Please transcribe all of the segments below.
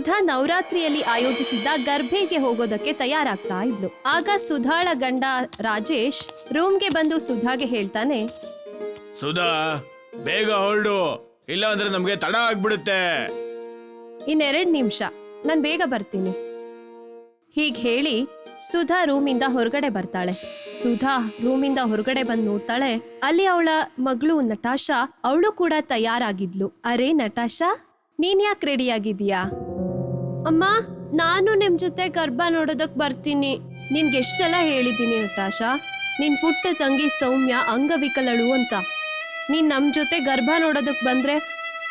ಸುಧಾ ನವರಾತ್ರಿಯಲ್ಲಿ ಆಯೋಜಿಸಿದ್ದ ಗರ್ಭೆಗೆ ಹೋಗೋದಕ್ಕೆ ತಯಾರಾಗ್ತಾ ಇದ್ಲು. ಆಗ ಸುಧಾಳ ಗಂಡ ರಾಜೇಶ್ ರೂಮ್ಗೆ ಬಂದು ಸುಧಾಗೆ ಹೇಳ್ತಾನೆ ಸುಧಾ ಬೇಗ ಹೊರಡು. ಇಲ್ಲ ಅಂದ್ರೆ ನಮ್ಗೆ ತಡ ಆಗ್ಬಿಡುತ್ತೆ. ಇನ್ನೆರಡ್ ನಿಮಿಷ ನಾನ್ ಬೇಗ ಬರ್ತೀನಿ. ಹೀಗ್ ಹೇಳಿ ಸುಧಾ ರೂಮಿಂದ ಹೊರಗಡೆ ಬರ್ತಾಳೆ. ಸುಧಾ ರೂಮಿಂದ ಹೊರಗಡೆ ಬಂದ್ ನೋಡ್ತಾಳೆ ಅಲ್ಲಿ ಅವಳ ಮಗಳು ನಟಾಶಾ ಅವಳು ಕೂಡ ತಯಾರಾಗಿದ್ಲು. ಅರೆ ನಟಾಶಾ ನೀನ್ ಯಾಕೆ ರೆಡಿ ಆಗಿದೀಯಾ ಅಮ್ಮ ನಾನು ನಿಮ್ ಜೊತೆ ಗರ್ಭ ನೋಡೋದಕ್ ಬರ್ತೀನಿ. ನಿನ್ಗೆ ಎಷ್ಟ್ ಸಲ ಹೇಳಿದ್ದೀನಿ ನಟಾಶಾ ನಿನ್ ಪುಟ್ಟ ತಂಗಿ ಸೌಮ್ಯ ಅಂಗವಿಕಲಳು ಅಂತ. ನೀನ್ ನಮ್ ಜೊತೆ ಗರ್ಭ ನೋಡೋದಕ್ ಬಂದ್ರೆ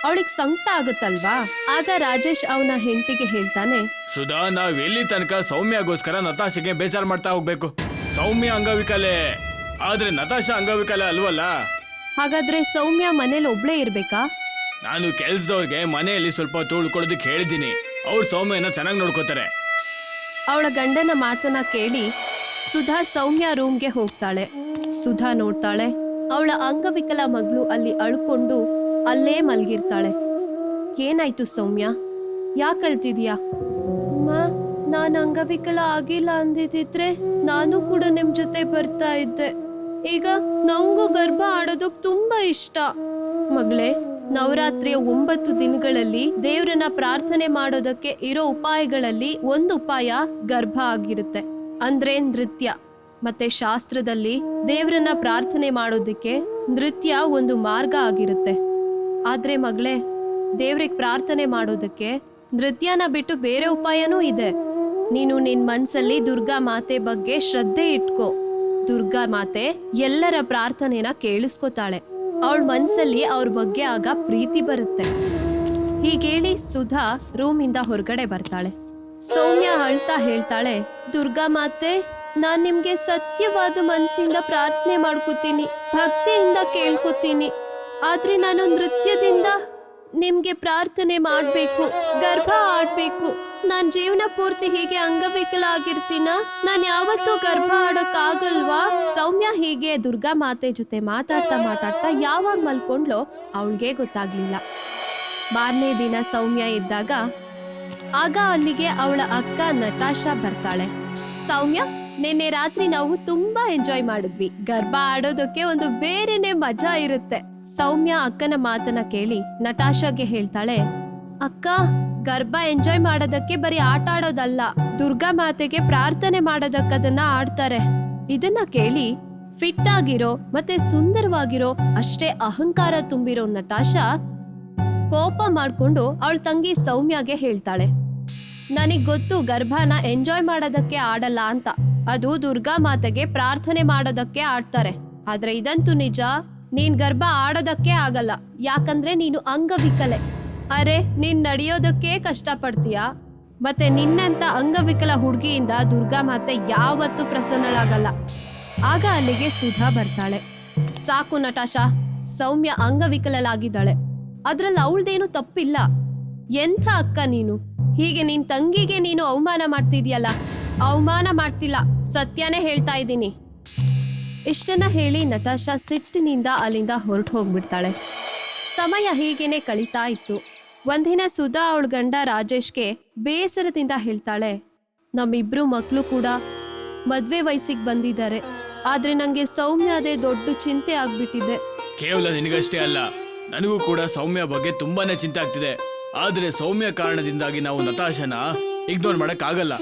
ಅವಳಿಗೆ ಸಂಕಟ ಆಗುತ್ತಲ್ವಾ? ಆಗ ರಾಜೇಶ್ ಅವನ ಹೆಂಡತಿಗೆ ಹೇಳ್ತಾನೆ ಸುಧಾ ನಾವ್ ಎಲ್ಲಿ ತನಕ ಸೌಮ್ಯಗೋಸ್ಕರ ನತಾಶೆಗೆ ಬೇಜಾರ್ ಮಾಡ್ತಾ ಹೋಗ್ಬೇಕು? ಸೌಮ್ಯ ಅಂಗವಿಕಲೆ. ಆದ್ರೆ ನತಾಶಾ ಅಂಗವಿಕಲ ಅಲ್ವಲ್ಲ? ಹಾಗಾದ್ರೆ ಸೌಮ್ಯ ಮನೇಲಿ ಒಬ್ಳೇ ಇರ್ಬೇಕಾ? ನಾನು ಕೆಲ್ಸದವ್ರಿಗೆ ಮನೆಯಲ್ಲಿ ಸ್ವಲ್ಪ ತುಳ್ಕೊಳೋದಕ್ಕೆ ಹೇಳಿದ್ದೀನಿ. ಅವ್ರು ಸೌಮ್ಯನ ಚೆನ್ನಾಗಿ ನೋಡ್ಕೋತಾರೆ. ಅವಳ ಗಂಡನ ಮಾತನ್ನ ಕೇಳಿ ಸುಧಾ ಸೌಮ್ಯ ರೂಮ್ಗೆ ಹೋಗ್ತಾಳೆ. ಸುಧಾ ನೋಡ್ತಾಳೆ ಅವಳ ಅಂಗವಿಕಲ ಮಗಳು ಅಲ್ಲಿ ಅಳ್ಕೊಂಡು ಅಲ್ಲೇ ಮಲಗಿರ್ತಾಳೆ. ಏನಾಯ್ತು ಸೌಮ್ಯ? ಯಾಕೆ ಅಳ್ತಿದ್ಯಾ? ಅಮ್ಮ ನಾನು ಅಂಗವಿಕಲ ಆಗಿಲ್ಲ ಅಂದಿದ್ರೆ ನಾನು ಕೂಡ ನಿಮ್ ಜೊತೆ ಬರ್ತಾ ಇದ್ದೆ. ಈಗ ನಂಗೂ ಗರ್ಭ ಆಡೋದಕ್ ತುಂಬಾ ಇಷ್ಟ. ಮಗಳೇ ನವರಾತ್ರಿಯ ಒಂಬತ್ತು ದಿನಗಳಲ್ಲಿ ದೇವರನ್ನ ಪ್ರಾರ್ಥನೆ ಮಾಡೋದಕ್ಕೆ ಇರೋ ಉಪಾಯಗಳಲ್ಲಿ ಒಂದು ಉಪಾಯ ಗರ್ಭ ಆಗಿರುತ್ತೆ. ಅಂದ್ರೆ ನೃತ್ಯ. ಮತ್ತೆ ಶಾಸ್ತ್ರದಲ್ಲಿ ದೇವರನ್ನ ಪ್ರಾರ್ಥನೆ ಮಾಡೋದಕ್ಕೆ ನೃತ್ಯ ಒಂದು ಮಾರ್ಗ ಆಗಿರುತ್ತೆ. ಆದ್ರೆ ಮಗಳೇ, ದೇವ್ರಿಗೆ ಪ್ರಾರ್ಥನೆ ಮಾಡೋದಕ್ಕೆ ನೃತ್ಯನ ಬಿಟ್ಟು ಬೇರೆ ಉಪಾಯನೂ ಇದೆ. ನೀನು ನಿನ್ ಮನ್ಸಲ್ಲಿ ದುರ್ಗಾ ಮಾತೆ ಬಗ್ಗೆ ಶ್ರದ್ಧೆ ಇಟ್ಕೋ. ದುರ್ಗಾ ಮಾತೆ ಎಲ್ಲರ ಪ್ರಾರ್ಥನೆನ ಕೇಳಿಸ್ಕೊತಾಳೆ. ಅವಳ ಮನ್ಸಲ್ಲಿ ಅವ್ರ ಬಗ್ಗೆ ಆಗ ಪ್ರೀತಿ ಬರುತ್ತೆ. ಹೀಗೇಳಿ ಸುಧಾ ರೂಮಿಂದ ಹೊರಗಡೆ ಬರ್ತಾಳೆ. ಸೌಮ್ಯ ಅಳ್ತಾ ಹೇಳ್ತಾಳೆ, ದುರ್ಗಾ ಮಾತೆ, ನಾನ್ ನಿಮ್ಗೆ ಸತ್ಯವಾದ ಮನಸ್ಸಿಂದ ಪ್ರಾರ್ಥನೆ ಮಾಡ್ಕೋತೀನಿ, ಭಕ್ತಿಯಿಂದ ಕೇಳ್ಕೊತೀನಿ. ಆದ್ರೆ ನಾನು ನೃತ್ಯದಿಂದ ನಿಮ್ಗೆ ಪ್ರಾರ್ಥನೆ ಮಾಡ್ಬೇಕು, ಗರ್ಭ ಆಡ್ಬೇಕು. ನಾನ್ ಜೀವನ ಪೂರ್ತಿ ಹೀಗೆ ಅಂಗವಿಕಲ ಆಗಿರ್ತೀನ ನಾನ್ ಯಾವತ್ತೂ ಗರ್ಭ ಆಡಕ್ ಆಗಲ್ವಾ ಸೌಮ್ಯ ಹೀಗೆ ದುರ್ಗಾ ಮಾತೆ ಜೊತೆ ಮಾತಾಡ್ತಾ ಮಾತಾಡ್ತಾ ಯಾವಾಗ ಮಲ್ಕೊಂಡ್ಲೋ ಅವಳಿಗೆ ಗೊತ್ತಾಗ್ಲಿಲ್ಲ. ಮಾರನೇ ದಿನ ಸೌಮ್ಯ ಇದ್ದಾಗ ಆಗ ಅಲ್ಲಿಗೆ ಅವಳ ಅಕ್ಕ ನಟಾಶಾ ಬರ್ತಾಳೆ. ಸೌಮ್ಯ, ನಿನ್ನೆ ರಾತ್ರಿ ನಾವು ತುಂಬಾ ಎಂಜಾಯ್ ಮಾಡಿದ್ವಿ. ಗರ್ಭ ಆಡೋದಕ್ಕೆ ಒಂದು ಬೇರೆನೆ ಮಜಾ ಇರುತ್ತೆ. ಸೌಮ್ಯ ಅಕ್ಕನ ಮಾತನ್ನ ಕೇಳಿ ನಟಾಶಾಗೆ ಹೇಳ್ತಾಳೆ, ಅಕ್ಕ ಗರ್ಭ ಎಂಜಾಯ್ ಮಾಡೋದಕ್ಕೆ ಬರೀ ಆಟ ಆಡೋದಲ್ಲ, ದುರ್ಗಾ ಮಾತೆಗೆ ಪ್ರಾರ್ಥನೆ ಮಾಡೋದಕ್ಕದನ್ನ ಆಡ್ತಾರೆ. ಇದನ್ನ ಕೇಳಿ ಫಿಟ್ ಆಗಿರೋ ಮತ್ತೆ ಸುಂದರವಾಗಿರೋ ಅಷ್ಟೇ ಅಹಂಕಾರ ತುಂಬಿರೋ ನಟಾಶಾ ಕೋಪ ಮಾಡ್ಕೊಂಡು ಅವಳ ತಂಗಿ ಸೌಮ್ಯಗೆ ಹೇಳ್ತಾಳೆ, ನನಗ್ ಗೊತ್ತು ಗರ್ಭನ ಎಂಜಾಯ್ ಮಾಡೋದಕ್ಕೆ ಆಡಲ್ಲ ಅಂತ. ಅದು ದುರ್ಗಾ ಮಾತೆಗೆ ಪ್ರಾರ್ಥನೆ ಮಾಡೋದಕ್ಕೆ ಆಡ್ತಾರೆ. ಆದ್ರೆ ಇದಂತೂ ನಿಜ, ನೀನ್ ಗರ್ಭ ಆಡೋದಕ್ಕೆ ಆಗಲ್ಲ. ಯಾಕಂದ್ರೆ ನೀನು ಅಂಗವಿಕಲೆ. ಅರೆ, ನೀನ್ ನಡೆಯೋದಕ್ಕೆ ಕಷ್ಟ ಪಡ್ತೀಯ ಮತ್ತೆ ನಿನ್ನಂತ ಅಂಗವಿಕಲ ಹುಡುಗಿಯಿಂದ ದುರ್ಗಾ ಮಾತೆ ಯಾವತ್ತೂ ಪ್ರಸನ್ನಳಾಗಲ್ಲ. ಆಗ ಅಲ್ಲಿಗೆ ಸುಧಾ ಬರ್ತಾಳೆ. ಸಾಕು ನಟಾಶಾ, ಸೌಮ್ಯ ಅಂಗವಿಕಲಾಗಿದ್ದಾಳೆ ಅದ್ರಲ್ಲಿ ಅವಳ್ದೇನು ತಪ್ಪಿಲ್ಲ. ಎಂಥ ಅಕ್ಕ ನೀನು? ಹೀಗೆ ನಿನ್ ತಂಗಿಗೆ ನೀನು ಅವಮಾನ ಮಾಡ್ತಿದ್ಯಲ್ಲ? ಅವಮಾನ ಮಾಡ್ತಿಲ್ಲ, ಸತ್ಯನೇ ಹೇಳ್ತಾ ಇದ್ದೀನಿ. ಇಷ್ಟನ್ನ ಹೇಳಿ ನಟಾಶಾ ಸಿಟ್ಟಿನಿಂದ ಅಲ್ಲಿಂದ ಹೊರಟು ಹೋಗ್ಬಿಡ್ತಾಳೆ ಸಮಯ ಹೀಗೇನೆ ಕಳೀತಾ ಇತ್ತು. ಒಂದಿನ ಸುಧಾ ಅವಳ ಗಂಡ ರಾಜೇಶ್ಗೆ ಬೇಸರದಿಂದ ಹೇಳ್ತಾಳೆ ನಮ್ಮಿಬ್ರು ಮಕ್ಕಳು ಕೂಡ ಮದ್ವೆ ವಯಸ್ಸಿಗೆ ಬಂದಿದ್ದಾರೆ. ಆದ್ರೆ ನಂಗೆ ಸೌಮ್ಯ ಅದೇ ದೊಡ್ಡ ಚಿಂತೆ ಆಗ್ಬಿಟ್ಟಿದೆ. ಕೇವಲ ನಿನಗಷ್ಟೇ ಅಲ್ಲ ನನಗೂ ಕೂಡ ಸೌಮ್ಯ ಬಗ್ಗೆ ತುಂಬಾನೇ ಚಿಂತೆ ಆಗ್ತಿದೆ. ಆದ್ರೆ ಸೌಮ್ಯ ಕಾರಣದಿಂದಾಗಿ ನಾವು ನತಾಶನ ಇಗ್ನೋರ್ ಮಾಡಕ್ ಆಗಲ್ಲ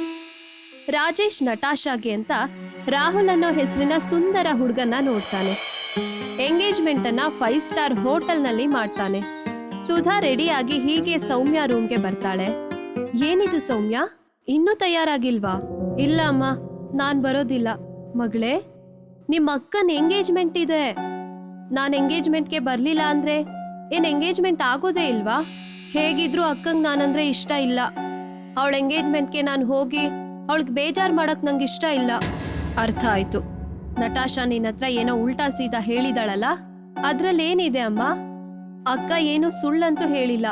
ರಾಜೇಶ್ ನಟಾಶಾಗೆ ಅಂತ ರಾಹುಲ್ ಅನ್ನೋ ಹೆಸರಿನ ಸುಂದರ ಹುಡುಗನ ನೋಡ್ತಾನೆ. ಎಂಗೇಜ್ಮೆಂಟ್ ಅನ್ನ ಫೈವ್ ಸ್ಟಾರ್ ಹೋಟೆಲ್ನಲ್ಲಿ ಮಾಡ್ತಾನೆ. ಸುಧಾ ರೆಡಿಯಾಗಿ ಹೀಗೆ ಸೌಮ್ಯ ರೂಮ್ಗೆ ಬರ್ತಾಳೆ. ಏನಿದು ಸೌಮ್ಯ? ಇನ್ನೂ ತಯಾರಾಗಿಲ್ವಾ? ಇಲ್ಲ ಅಮ್ಮ, ನಾನ್ ಬರೋದಿಲ್ಲ. ಮಗಳೇ, ನಿಮ್ಮ ಅಕ್ಕನ ಎಂಗೇಜ್ಮೆಂಟ್ ಇದೆ. ನಾನು ಎಂಗೇಜ್ಮೆಂಟ್ಗೆ ಬರಲಿಲ್ಲ ಅಂದ್ರೆ ಏನ್ ಎಂಗೇಜ್ಮೆಂಟ್ ಆಗೋದೇ ಇಲ್ವಾ? ಹೇಗಿದ್ರು ಅಕ್ಕಂಗ್ ನಾನಂದ್ರೆ ಇಷ್ಟ ಇಲ್ಲ. ಅವಳ ಎಂಗೇಜ್ಮೆಂಟ್ಗೆ ನಾನು ಹೋಗಿ ಅವಳಿಗೆ ಬೇಜಾರ್ ಮಾಡಕ್ ನಂಗೆ ಇಷ್ಟ ಇಲ್ಲ. ಅರ್ಥ ಆಯ್ತು. ನಟಾಶಾ ನಿನ್ನ ಹತ್ರ ಏನೋ ಉಲ್ಟಾ ಸೀದಾ ಹೇಳಿದಾಳಲ್ಲ? ಅದ್ರಲ್ಲೇನಿದೆ ಅಮ್ಮ? ಅಕ್ಕ ಏನು ಸುಳ್ಳಂತೂ ಹೇಳಿಲ್ಲ.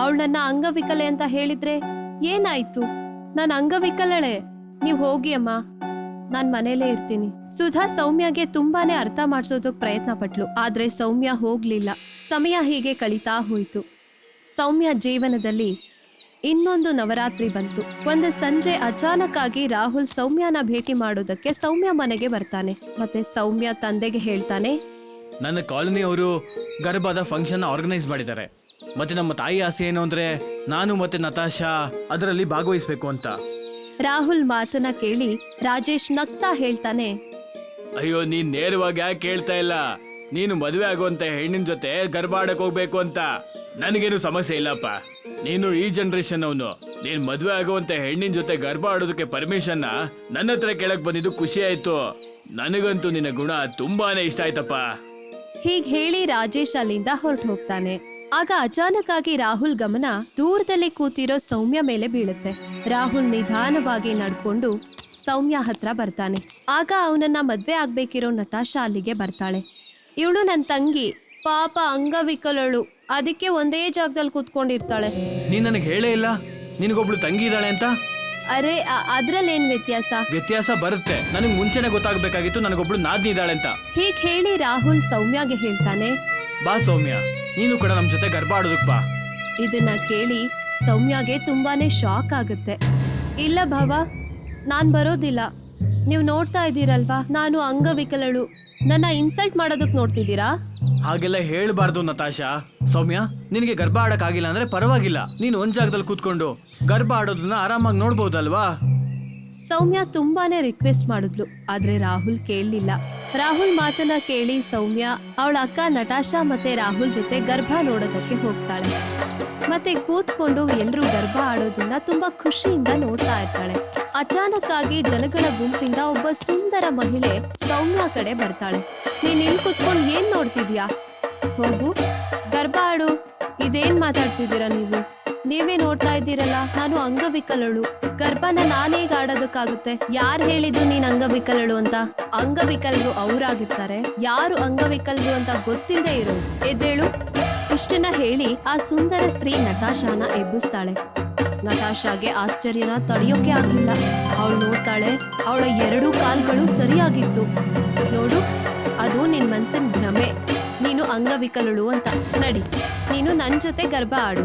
ಅವಳು ನನ್ನ ಅಂಗವಿಕಲೆ ಅಂತ ಹೇಳಿದ್ರೆ ಏನಾಯ್ತು? ನಾನು ಅಂಗವಿಕಲಳೆ. ನೀವ್ ಹೋಗಿ ಅಮ್ಮ. ನಾನ್ ಮನೇಲೇ ಇರ್ತೀನಿ. ಸುಧಾ ಸೌಮ್ಯಗೆ ತುಂಬಾನೇ ಅರ್ಥ ಮಾಡಿಸೋದು ಪ್ರಯತ್ನ ಪಟ್ಲು. ಆದ್ರೆ ಸೌಮ್ಯ ಹೋಗ್ಲಿಲ್ಲ. ಸಮಯ ಹೀಗೆ ಕಳೀತಾ ಹೋಯ್ತು. ಸೌಮ್ಯ ಜೀವನದಲ್ಲಿ ಇನ್ನೊಂದು ನವರಾತ್ರಿ ಬಂತು. ಒಂದು ಸಂಜೆ ಅಚಾನಕ್ ಆಗಿ ರಾಹುಲ್ ಸೌಮ್ಯನ ಭೇಟಿ ಮಾಡೋದಕ್ಕೆ ಸೌಮ್ಯ ಮನೆಗೆ ಬರ್ತಾನೆ. ಮತ್ತೆ ಸೌಮ್ಯ ತಂದೆಗೆ ಹೇಳ್ತಾನೆ, ನನ್ನ ಕಾಲೋನಿಯವರು ಗರ್ಭದ ಫಂಕ್ಷನ್ ಆರ್ಗನೈಸ್ ಮಾಡಿದ್ದಾರೆ. ಮತ್ತೆ ನಮ್ಮ ತಾಯಿ ಆಸೆ ಏನು ಅಂದ್ರೆ ನಾನು ಮತ್ತೆ ನತಾಶಾ ಅದರಲ್ಲಿ ಭಾಗವಹಿಸಬೇಕು ಅಂತ. ರಾಹುಲ್ ಮಾತನ್ನ ಕೇಳಿ ರಾಜೇಶ್ ನಗ್ತಾ ಹೇಳ್ತಾನೆ. ಅಯ್ಯೋ ನೀನ್ ನೇರವಾಗಿ ಯಾಕೆ ಕೇಳ್ತಾ ಇಲ್ಲ? ನೀನು ಮದುವೆ ಆಗುವಂತ ಹೆಣ್ಣಿನ ಜೊತೆ ಗರ್ಭ ಆಡಕ್ ಹೋಗ್ಬೇಕು ಅಂತ. ನನಗೇನು ಸಮಸ್ಯೆ ಇಲ್ಲಪ್ಪ. ನೀನು ಈ ಜನರೇಷನ್ ಅವನು. ನೀನ್ ಮದುವೆ ಆಗುವಂತ ಹೆಣ್ಣಿನ ಜೊತೆ ಗರ್ಭ ಆಡೋದಕ್ಕೆ ಪರ್ಮಿಷನ್ ನನ್ನ ಹತ್ರ ಕೇಳಕ್ ಬಂದಿದ್ದು ಖುಷಿ ಆಯ್ತು. ನನಗಂತೂ ನಿನ್ನ ಗುಣ ತುಂಬಾನೇ ಇಷ್ಟ ಆಯ್ತಪ್ಪ. ಹೀಗ್ ಹೇಳಿ ರಾಜೇಶ್ ಅಲ್ಲಿಂದ ಹೊರಟು ಹೋಗ್ತಾನೆ ಆಗ ಅಚಾನಕ್ ಆಗಿ ರಾಹುಲ್ ಗಮನ ದೂರದಲ್ಲಿ ಕೂತಿರೋ ಸೌಮ್ಯ ಮೇಲೆ ಬೀಳುತ್ತೆ. ರಾಹುಲ್ ನಿಧಾನವಾಗಿ ನಡ್ಕೊಂಡು ಸೌಮ್ಯ ಹತ್ರ ಬರ್ತಾನೆ. ಆಗ ಅವನನ್ನ ಮದ್ವೆ ಆಗ್ಬೇಕಿರೋ ನಟಾಶಾ ಅಲ್ಲಿಗೆ ಬರ್ತಾಳೆ. ಇವಳು ನನ್ನ ತಂಗಿ, ಪಾಪ ಅಂಗವಿಕಲಳು, ಅದಕ್ಕೆ ಒಂದೇ ಜಾಗದಲ್ಲಿ ಕೂತ್ಕೊಂಡಿರ್ತಾಳೆ. ನೀನ್ ನನಗೆ ಹೇಳೇ ಇಲ್ಲ? ನಿನಗೊಬ್ಳು ತಂಗಿ ಇದ್ದಾಳೆ ಅಂತ? ಅರೆ ಅದ್ರಲ್ಲಿ ಅದ್ರಲ್ಲೇನ್ ವ್ಯತ್ಯಾಸ? ವ್ಯತ್ಯಾಸ ಬರುತ್ತೆ. ನನಗೆ ಮುಂಚೆನೆ ಗೊತ್ತಾಗಬೇಕಾಗಿತ್ತು ನನಗೊಬ್ಳು ನಾದ್ನಿ ಇದ್ದಾಳೆ ಅಂತ. ಹೀಗ್ ಹೇಳಿ ರಾಹುಲ್ ಸೌಮ್ಯಗೆ ಹೇಳ್ತಾನೆ. ಬಾ ಸೌಮ್ಯ ನೀನು ಕೂಡ ನಮ್ ಜೊತೆ ಗರ್ಭ ಆಡೋದಕ್ ಬಾ. ಇದನ್ನ ಕೇಳಿ ಸೌಮ್ಯಗೆ ತುಂಬಾನೇ ಶಾಕ್ ಆಗುತ್ತೆ. ಇಲ್ಲ ಭಾವ ನಾನ್ ಬರೋದಿಲ್ಲ. ನೀವು ನೋಡ್ತಾ ಇದ್ದೀರಲ್ವಾ ನಾನು ಅಂಗವಿಕಲಳು. ನನ್ನ ಇನ್ಸಲ್ಟ್ ಮಾಡೋದಕ್ಕೆ ನೋಡ್ತಿದ್ದೀರಾ? ಹಾಗೆಲ್ಲ ಹೇಳ್ಬಾರ್ದು ನತಾಶಾ. ಸೌಮ್ಯ ನಿನಗೆ ಗರ್ಭ ಆಡಕ್ ಆಗಿಲ್ಲ ಅಂದ್ರೆ ಪರವಾಗಿಲ್ಲ. ನೀನು ಒಂದ್ ಜಾಗದಲ್ಲಿ ಕೂತ್ಕೊಂಡು ಗರ್ಭ ಆಡೋದನ್ನ ಆರಾಮಾಗಿ ನೋಡ್ಬೋದಲ್ವಾ? ಸೌಮ್ಯ ತುಂಬಾನೇ ರಿಕ್ವೆಸ್ಟ್ ಮಾಡಿದ್ಲು ಆದ್ರೆ ರಾಹುಲ್ ಕೇಳಲಿಲ್ಲ. ರಾಹುಲ್ ಮಾತನ್ನ ಕೇಳಿ ಸೌಮ್ಯ, ಅವಳ ಅಕ್ಕ ನಟಾಶಾ ಮತ್ತೆ ರಾಹುಲ್ ಜೊತೆ ಗರ್ಭ ನೋಡೋದಕ್ಕೆ ಹೋಗ್ತಾಳೆ. ಮತ್ತೆ ಕೂತ್ಕೊಂಡು ಎಲ್ರೂ ಗರ್ಭ ಆಡೋದನ್ನ ತುಂಬಾ ಖುಷಿಯಿಂದ ನೋಡ್ತಾ ಇರ್ತಾಳೆ. ಅಚಾನಕ್ ಆಗಿ ಜನಗಳ ಗುಂಪಿಂದ ಒಬ್ಬ ಸುಂದರ ಮಹಿಳೆ ಸೌಮ್ಯ ಕಡೆ ಬರ್ತಾಳೆ. ನೀನ್ ಇಲ್ಲಿ ಕೂತ್ಕೊಂಡು ಏನ್ ನೋಡ್ತಿದ್ಯಾ? ಹೋಗು. ಗರ್ಭ ಆಡು. ಇದೇನ್ ಮಾತಾಡ್ತಿದ್ದೀರಾ ನೀವು? ನೀವೇ ನೋಡ್ತಾ ಇದ್ದೀರಲ್ಲ, ನಾನು ಅಂಗವಿಕಲಳು. ಗರ್ಭನ ನಾನೇ ಆಡೋದಕ್ಕಾಗುತ್ತೆ ಯಾರ್ ಹೇಳಿದ್ದು ನೀನ್ ಅಂಗವಿಕಲಳು ಅಂತ? ಅಂಗವಿಕಲರು ಅವರಾಗಿರ್ತಾರೆ. ಯಾರು ಅಂಗವಿಕಲರು ಅಂತ ಗೊತ್ತಿಲ್ಲದೆ ಇರೋ. ಎದ್ದೇಳು. ಇಷ್ಟನ್ನ ಹೇಳಿ ಆ ಸುಂದರ ಸ್ತ್ರೀ ನಟಾಶಾನ ಎಬ್ಬಿಸ್ತಾಳೆ. ನಟಾಶಾಗೆ ಆಶ್ಚರ್ಯನ ತಡೆಯೋಕೆ ಆಗಿಲ್ಲ ಅವಳು ನೋಡ್ತಾಳೆ, ಅವಳ ಎರಡೂ ಕಾಲ್ಗಳು ಸರಿಯಾಗಿತ್ತು. ನೋಡು, ಅದು ನಿನ್ ಮನ್ಸಿನ ಭ್ರಮೆ. ನೀನು ಅಂಗವಿಕಲಳು ಅಂತ. ನಡಿ. ನೀನು ನನ್ ಜೊತೆ ಗರ್ಭ ಆಡು.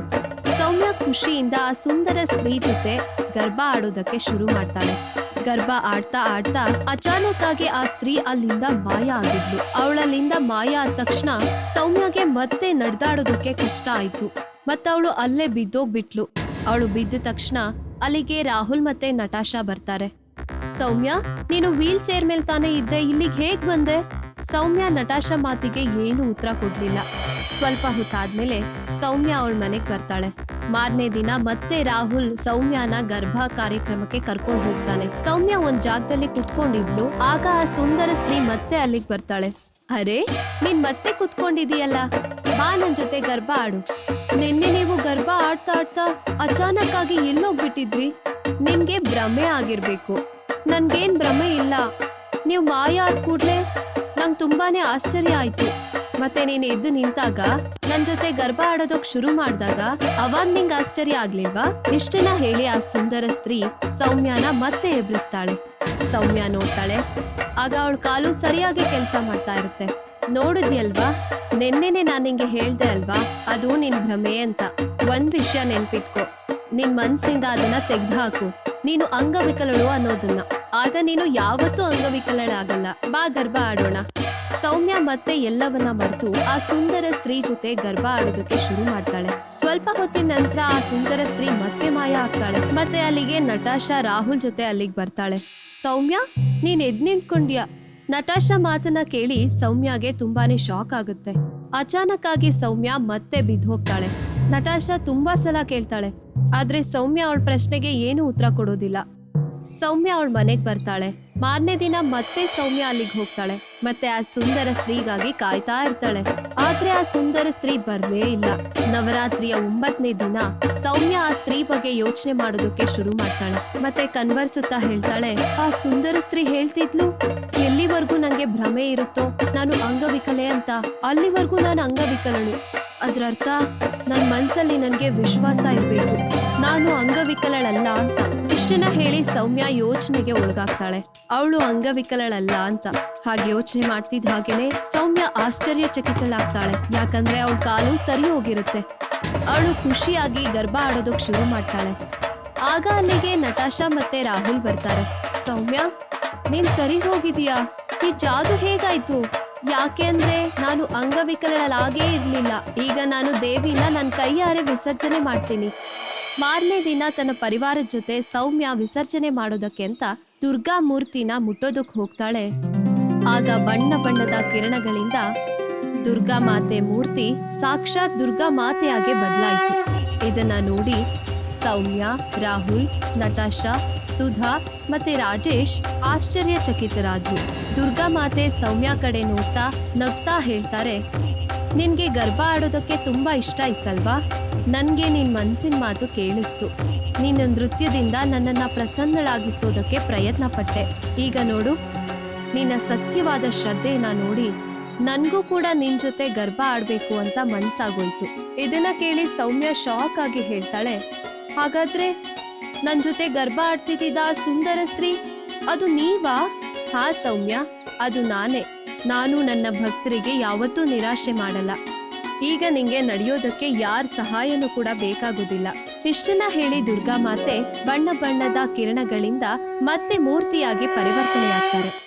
ಸೌಮ್ಯ ಖುಷಿಯಿಂದ ಆ ಸುಂದರ ಸ್ತ್ರೀ ಜೊತೆ ಗರ್ಭ ಆಡೋದಕ್ಕೆ ಶುರು ಮಾಡ್ತಾಳೆ. ಗರ್ಭ ಆಡ್ತಾ ಆಡ್ತಾ ಅಚಾನಕ್ ಆಗಿ ಆ ಸ್ತ್ರೀ ಅಲ್ಲಿಂದ ಮಾಯ ಆಗಿದ್ಲು. ಅವಳಲ್ಲಿಂದ ಮಾಯ ಆದ ತಕ್ಷಣ ಸೌಮ್ಯಗೆ ಮತ್ತೆ ನಡೆದಾಡೋದಕ್ಕೆ ಕಷ್ಟ ಆಯ್ತು. ಮತ್ತವಳು ಅಲ್ಲೇ ಬಿದ್ದೋಗ್ಬಿಟ್ಲು. ಅವಳು ಬಿದ್ದ ತಕ್ಷಣ ಅಲ್ಲಿಗೆ ರಾಹುಲ್ ಮತ್ತೆ ನಟಾಶಾ ಬರ್ತಾರೆ. ಸೌಮ್ಯ, ನೀನು ವೀಲ್ ಚೇರ್ ಮೇಲೆ ತಾನೇ ಇದ್ದೆ, ಇಲ್ಲಿಗೆ ಹೇಗ್ ಬಂದೆ? ಸೌಮ್ಯ ನಟಾಶಾ ಮಾತಿಗೆ ಏನು ಉತ್ತರ ಕೊಡ್ಲಿಲ್ಲ. ಸ್ವಲ್ಪ ಹೊತ್ತಾದ್ಮೇಲೆ ಸೌಮ್ಯ ಅವಳ ಮನೆಗ್ ಬರ್ತಾಳೆ. ಮಾರನೇ ದಿನ ಮತ್ತೆ ರಾಹುಲ್ ಸೌಮ್ಯನ ಗರ್ಭ ಕಾರ್ಯಕ್ರಮಕ್ಕೆ ಕರ್ಕೊಂಡು ಹೋಗ್ತಾನೆ. ಸೌಮ್ಯ ಒಂದ್ ಜಾಗದಲ್ಲಿ ಕುತ್ಕೊಂಡಿದ್ಲು. ಆಗ ಆ ಸುಂದರ ಸ್ತ್ರೀ ಮತ್ತೆ ಅಲ್ಲಿಗೆ ಬರ್ತಾಳೆ. ಅರೆ, ನೀನ್ ಮತ್ತೆ ಕುತ್ಕೊಂಡಿದೀಯಲ್ಲ? ಬಾ ನನ್ ಜೊತೆ ಗರ್ಭ ಆಡು. ನಿನ್ನೆ ನೀವು ಗರ್ಭ ಆಡ್ತಾ ಆಡ್ತಾ ಅಚಾನಕ್ ಆಗಿ ಎಲ್ಲೋಗ್ಬಿಟ್ಟಿದ್ರಿ. ನಿನ್ಗೆ ಭ್ರಮೆ ಆಗಿರ್ಬೇಕು. ನನ್ಗೇನ್ ಭ್ರಮೆ ಇಲ್ಲ. ನೀವು ಮಾಯ ಆದ ಕೂಡ್ಲೆ ನಂಗೆ ತುಂಬಾನೇ ಆಶ್ಚರ್ಯ ಆಯ್ತು. ಮತ್ತೆ ನೀನ್ ಎದ್ದು ನಿಂತಾಗ ನನ್ ಜೊತೆ ಗರ್ಭ ಆಡೋದಕ್ ಶುರು ಮಾಡಿದಾಗ ಅವಾಗ್ ನಿಂಗ್ ಆಶ್ಚರ್ಯ ಆಗ್ಲಿಲ್ವಾ? ಇಷ್ಟನ್ನ ಹೇಳಿ ಆ ಸುಂದರ ಸ್ತ್ರೀ ಸೌಮ್ಯನ ಮತ್ತೆ ಎಬ್ರಿಸ್ತಾಳೆ. ಸೌಮ್ಯ ನೋಡ್ತಾಳೆ. ಆಗ ಅವಳ ಕಾಲು ಸರಿಯಾಗಿ ಕೆಲಸ ಮಾಡ್ತಾ ಇರುತ್ತೆ. ನೋಡಿದ್ಯಲ್ವಾ? ನಿನ್ನೆನೆ ನಾನ್ ನಿಂಗೆ ಹೇಳ್ದೆ ಅಲ್ವಾ? ಅದು ನಿನ್ ಭ್ರಮೆ ಅಂತ. ಒಂದ್ ವಿಷಯ ನೆನ್ಪಿಟ್ಕೋ. ನಿನ್ ಮನ್ಸಿಂದ ಅದನ್ನ ತೆಗ್ದುಹಾಕು. ನೀನು ಅಂಗವಿಕಲಳು ಅನ್ನೋದನ್ನ. ಆಗ ನೀನು ಯಾವತ್ತೂ ಅಂಗವಿಕಲಳಾಗಲ್ಲ. ಬಾ ಗರ್ಭ ಆಡೋಣ. ಸೌಮ್ಯ ಮತ್ತೆ ಎಲ್ಲವನ್ನ ಮರೆತು ಆ ಸುಂದರ ಸ್ತ್ರೀ ಜೊತೆ ಗರ್ಭ ಆಡೋದಕ್ಕೆ ಶುರು ಮಾಡ್ತಾಳೆ. ಸ್ವಲ್ಪ ಹೊತ್ತಿನ ನಂತರ ಆ ಸುಂದರ ಸ್ತ್ರೀ ಮತ್ತೆ ಮಾಯ ಆಗ್ತಾಳೆ. ಮತ್ತೆ ಅಲ್ಲಿಗೆ ನಟಾಶಾ ರಾಹುಲ್ ಜೊತೆ ಅಲ್ಲಿಗೆ ಬರ್ತಾಳೆ. ಸೌಮ್ಯ, ನೀನ್ ಎದ್ ನಿಂತ್ಕೊಂಡ್ಯಾ? ನಟಾಶಾ ಮಾತನ್ನ ಕೇಳಿ ಸೌಮ್ಯಗೆ ತುಂಬಾನೇ ಶಾಕ್ ಆಗುತ್ತೆ. ಅಚಾನಕ್ ಆಗಿ ಸೌಮ್ಯ ಮತ್ತೆ ಬಿದ್ದು ಹೋಗ್ತಾಳೆ. ನಟಾಶಾ ತುಂಬಾ ಸಲ ಕೇಳ್ತಾಳೆ. ಆದ್ರೆ ಸೌಮ್ಯ ಅವಳ ಪ್ರಶ್ನೆಗೆ ಏನು ಉತ್ತರ ಕೊಡೋದಿಲ್ಲ. ಸೌಮ್ಯ ಅವಳ ಮನೆಗ್ ಬರ್ತಾಳೆ. ಮಾರನೇ ದಿನ ಮತ್ತೆ ಸೌಮ್ಯ ಅಲ್ಲಿಗೆ ಹೋಗ್ತಾಳೆ. ಮತ್ತೆ ಆ ಸುಂದರ ಸ್ತ್ರೀಗಾಗಿ ಕಾಯ್ತಾ ಇರ್ತಾಳೆ. ಆದ್ರೆ ಆ ಸುಂದರ ಸ್ತ್ರೀ ಬರ್ಲೇ ಇಲ್ಲ. ನವರಾತ್ರಿಯ ಒಂಬತ್ತನೇ ದಿನ ಸೌಮ್ಯ ಆ ಸ್ತ್ರೀ ಬಗ್ಗೆ ಯೋಚನೆ ಮಾಡೋದಕ್ಕೆ ಶುರು ಮಾಡ್ತಾಳೆ. ಮತ್ತೆ ಕನ್ವರ್ಸುತ್ತಾ ಹೇಳ್ತಾಳೆ, ಆ ಸುಂದರ ಸ್ತ್ರೀ ಹೇಳ್ತಿದ್ಲು? ಎಲ್ಲಿವರೆಗೂ ನಂಗೆ ಭ್ರಮೆ ಇರುತ್ತೋ? ನಾನು ಅಂಗವಿಕಲೆ ಅಂತ. ಅಲ್ಲಿವರೆಗೂ ನಾನು ಅಂಗವಿಕಲಳು. ಅದ್ರ ನನ್ನ ನನ್ ಮನ್ಸಲ್ಲಿ ನನ್ಗೆ ವಿಶ್ವಾಸ ಇರ್ಬೇಕು. ನಾನು ಅಂಗವಿಕಲಳಲ್ಲ ಅಂತ. ಇಷ್ಟನ್ನ ಹೇಳಿ ಸೌಮ್ಯ ಯೋಚನೆಗೆ ಒಳಗಾಗ್ತಾಳೆ. ಅವಳು ಅಂಗವಿಕಲಳಲ್ಲ ಅಂತ. ಹಾಗೆ ಯೋಚನೆ ಮಾಡ್ತಿದ್ದ ಹಾಗೇನೆ ಸೌಮ್ಯ ಆಶ್ಚರ್ಯಚಕಿತಳಾಗ್ತಾಳೆ. ಯಾಕಂದ್ರೆ ಅವಳ ಕಾಲು ಸರಿ ಹೋಗಿರುತ್ತೆ. ಅವಳು ಖುಷಿಯಾಗಿ ಗರ್ಭ ಆಡೋದಕ್ ಶುರು ಮಾಡ್ತಾಳೆ. ಆಗ ಅಲ್ಲಿಗೆ ನಟಾಶಾ ಮತ್ತೆ ರಾಹುಲ್ ಬರ್ತಾರೆ. ಸೌಮ್ಯ, ನೀನ್ ಸರಿ ಹೋಗಿದೀಯಾ? ಈ ಜಾದು ಹೇಗಾಯ್ತು? ಯಾಕೆ ಅಂದ್ರೆ ನಾನು ಅಂಗವಿಕಲಳಾಗೇ ಇರ್ಲಿಲ್ಲ. ಈಗ ನಾನು ದೇವಿನ ನನ್ನ ಕೈಯಾರೆ ವಿಸರ್ಜನೆ ಮಾಡ್ತೀನಿ. ಮಾರನೇ ದಿನ ತನ್ನ ಪರಿವಾರದ ಜೊತೆ ಸೌಮ್ಯ ವಿಸರ್ಜನೆ ಮಾಡೋದಕ್ಕೆ ಅಂತ ದುರ್ಗಾ ಮೂರ್ತಿನ ಮುಟ್ಟೋದಕ್ಕೆ ಹೋಗ್ತಾಳೆ. ಆಗ ಬಣ್ಣ ಬಣ್ಣದ ಕಿರಣಗಳಿಂದ ದುರ್ಗಾ ಮಾತೆ ಮೂರ್ತಿ ಸಾಕ್ಷಾತ್ ದುರ್ಗಾ ಮಾತೆಯಾಗೆ ಬದಲಾಯಿತು. ಇದನ್ನ ನೋಡಿ ಸೌಮ್ಯ, ರಾಹುಲ್, ನಟಾಶಾ, ಸುಧಾ ಮತ್ತೆ ರಾಜೇಶ್ ಆಶ್ಚರ್ಯಚಕಿತರಾದ್ರು. ದುರ್ಗಾ ಮಾತೆ ಸೌಮ್ಯ ಕಡೆ ನೋಡ್ತಾ ನಗ್ತಾ ಹೇಳ್ತಾರೆ, ನಿನ್ಗೆ ಗರ್ಭ ಆಡೋದಕ್ಕೆ ತುಂಬಾ ಇಷ್ಟ ಇತ್ತಲ್ವಾ? ನನ್ಗೆ ನಿನ್ನ ಮನಸ್ಸಿನ ಮಾತು ಕೇಳಿಸ್ತು. ನಿನ್ನ ನೃತ್ಯದಿಂದ ನನ್ನನ್ನು ಪ್ರಸನ್ನಳಾಗಿಸೋದಕ್ಕೆ ಪ್ರಯತ್ನ ಪಟ್ಟೆ ಈಗ ನೋಡು, ನಿನ್ನ ಸತ್ಯವಾದ ಶ್ರದ್ಧೆನ ನೋಡಿ ನನಗೂ ಕೂಡ ನಿನ್ನ ಜೊತೆ ಗರ್ಭ ಆಡಬೇಕು ಅಂತ ಮನಸ್ಸಾಗೋಯ್ತು ಇದನ್ನ ಕೇಳಿ ಸೌಮ್ಯ ಶಾಕ್ ಆಗಿ ಹೇಳ್ತಾಳೆ, ಹಾಗಾದ್ರೆ ನನ್ನ ಜೊತೆ ಗರ್ಭ ಆಡ್ತಿದ್ದ ಸುಂದರ ಸ್ತ್ರೀ? ಅದು ನೀವಾ? ಹಾ ಸೌಮ್ಯ, ಅದು ನಾನೇ. ನಾನು ನನ್ನ ಭಕ್ತರಿಗೆ ಯಾವತ್ತೂ ನಿರಾಶೆ ಮಾಡಲ್ಲ. ಈಗ ನಿಂಗೆ ನಡೆಯೋದಕ್ಕೆ ಯಾರ್ ಸಹಾಯನೂ ಕೂಡ ಬೇಕಾಗುದಿಲ್ಲ. ಇಷ್ಟನ್ನ ಹೇಳಿ ದುರ್ಗಾ ಮಾತೆ ಬಣ್ಣ ಬಣ್ಣದ ಕಿರಣಗಳಿಂದ ಮತ್ತೆ ಮೂರ್ತಿಯಾಗಿ ಪರಿವರ್ತನೆಯಾಗ್ತಾರೆ.